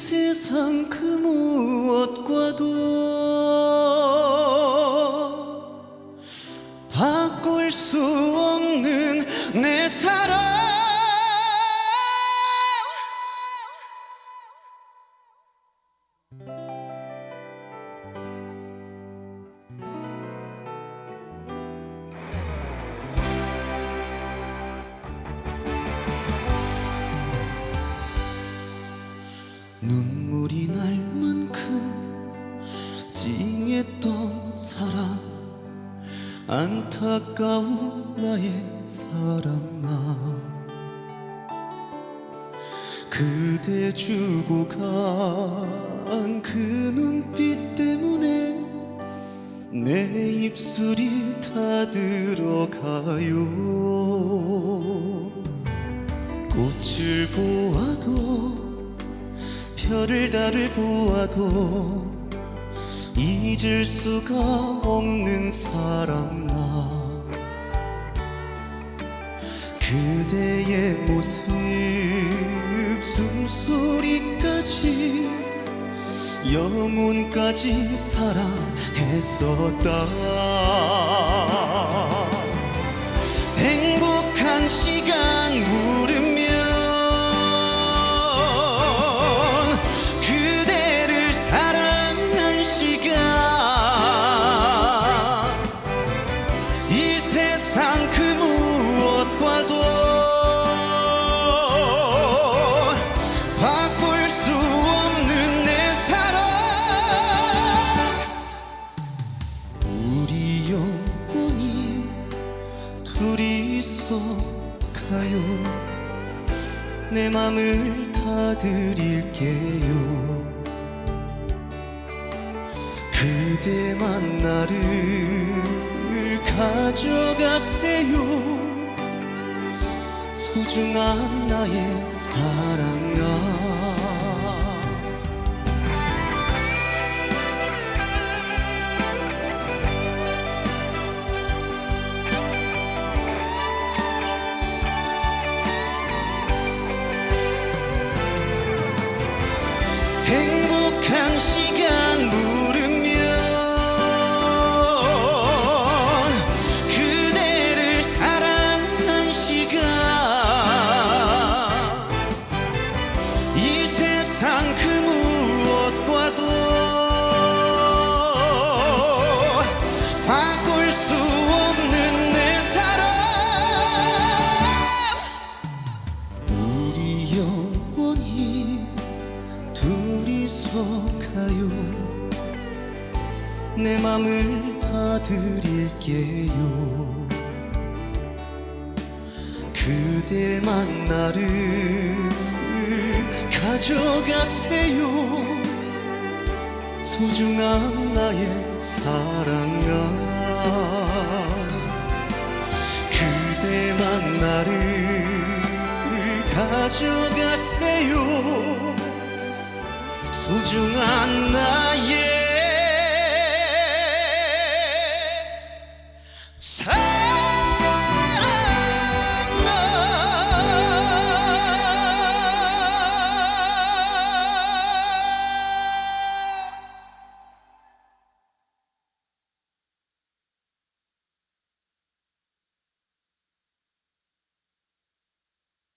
세상 그 무엇과도 바꿀 수 없는 내 사랑 찡했던 사랑 안타까운 나의 사랑아 그대 주고 간 그 눈빛 때문에 내 입술이 다 들어가요. 꽃을 보아도 별을 달을 보아도 잊을 수가 없는 사랑아 그대의 모습 숨소리까지 영혼까지 사랑했었다. 행복한 시간 물으 가요? 내 맘을 다 드릴게요. 그대만 나를 가져가세요. 소중한 나의 사랑아 행복한 시간 가요. 내 맘을 다 드릴게요. 그대만 나를 가져가세요. 소중한 나의 사랑아. 그대만 나를 가져가세요 소중한 나의